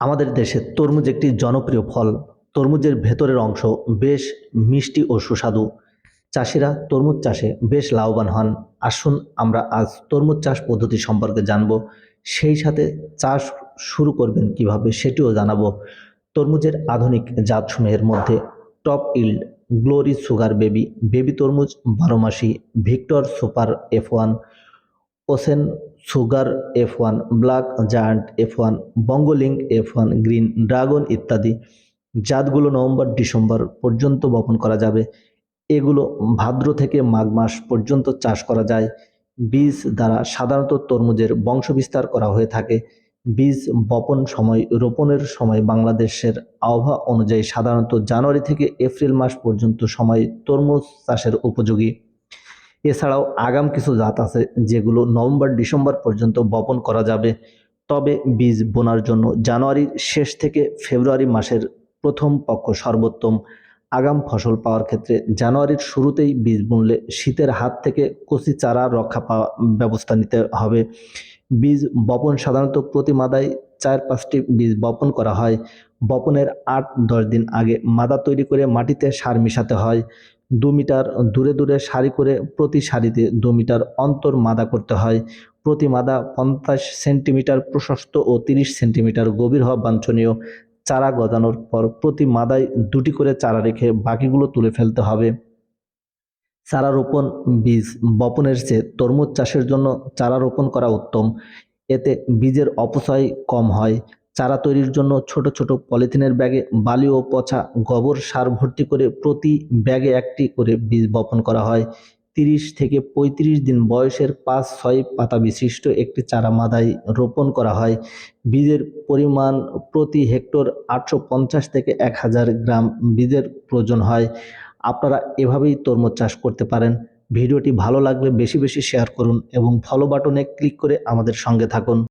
আমাদের দেশে তরমুজ একটি জনপ্রিয় ফল। তরমুজের ভেতরের অংশ বেশ মিষ্টি ও সুস্বাদু। চাষিরা তরমুজ চাষে বেশ লাভবান হন। আসুন আমরা আজ তরমুজ চাষ পদ্ধতি সম্পর্কে জানব। সেই সাথে চাষ শুরু করবেন কীভাবে সেটিও জানাব। তরমুজের আধুনিক জাতসমূহের মধ্যে top yield glory sugar baby baby তরমুজ বারোমাসি Victor super F one ocean sugar F one black giant F one বঙ্গলিং F one green dragon ইত্যাদি। জাতগুলো নভেম্বর, ডিসেম্বর পর্যন্ত বপন করা যাবে। এগুলো ভাদ্র থেকে মাঘ মাস পর্যন্ত চাষ করা যায়। বীজ দ্বারা সাধারণত তরমুজের বংশবিস্তার করা হয়ে থাকে। বীজ বপন সময়, রোপণের সময় বাংলাদেশের আবহাওয়া অনুযায়ী সাধারণত জানুয়ারি থেকে এপ্রিল মাস পর্যন্ত সময় তরমুজ চাষের উপযোগী। এছাড়াও আগাম কিছু জাত আছে যেগুলো নভেম্বর, ডিসেম্বর পর্যন্ত বপন করা যাবে। তবে বীজ বোনার জন্য জানুয়ারির শেষ থেকে ফেব্রুয়ারি মাসের প্রথম পক্ষ সর্বোত্তম। আগাম ফসল পাওয়ার ক্ষেত্রে জানুয়ারির শুরুতেই বীজ বুনলে শীতের হাত থেকে কচি চারা রক্ষা পাওয়া ব্যবস্থা নিতে হবে। বীজ বপন সাধারণত প্রতি মাদায় চার পাঁচটি বীজ বপন করা হয়। বপনের আট দশ দিন আগে মাদা তৈরি করে মাটিতে সার মিশাতে হয়। দু মিটার দূরে দূরে সারি করে প্রতি সারিতে দু মিটার অন্তর মাদা করতে হয়। প্রতি মাদা পঞ্চাশ সেন্টিমিটার প্রশস্ত ও তিরিশ সেন্টিমিটার গভীর হওয়া বাঞ্ছনীয়। চারা গজানোর পর প্রতি মাদায় দুটি করে চারা রেখে বাকিগুলো তুলে ফেলতে হবে। চারা রোপণ বীজ বপনের চেয়ে তরমুজ চাষের জন্য চারা রোপণ করা উত্তম। এতে বীজের অপচয় কম হয়। চারা তৈরির জন্য ছোট ছোট পলিথিনের ব্যাগে বালি ও পচা গোবর সার ভর্তি করে প্রতি ব্যাগে একটি করে বীজ বপন করা হয়। তিরিশ থেকে পঁয়ত্রিশ দিন বয়সের পাঁচ ছয় পাতা বিশিষ্ট একটি চারা মাদায় রোপণ করা হয়। বীজের পরিমাণ প্রতি হেক্টর আটশো পঞ্চাশ থেকে এক হাজার গ্রাম বীজের প্রয়োজন হয়। আপনারা এভাবেই তরমুজ চাষ করতে পারেন। ভিডিওটি ভালো লাগলে বেশি বেশি শেয়ার করুন এবং ফলো বাটনে ক্লিক করে আমাদের সঙ্গে থাকুন।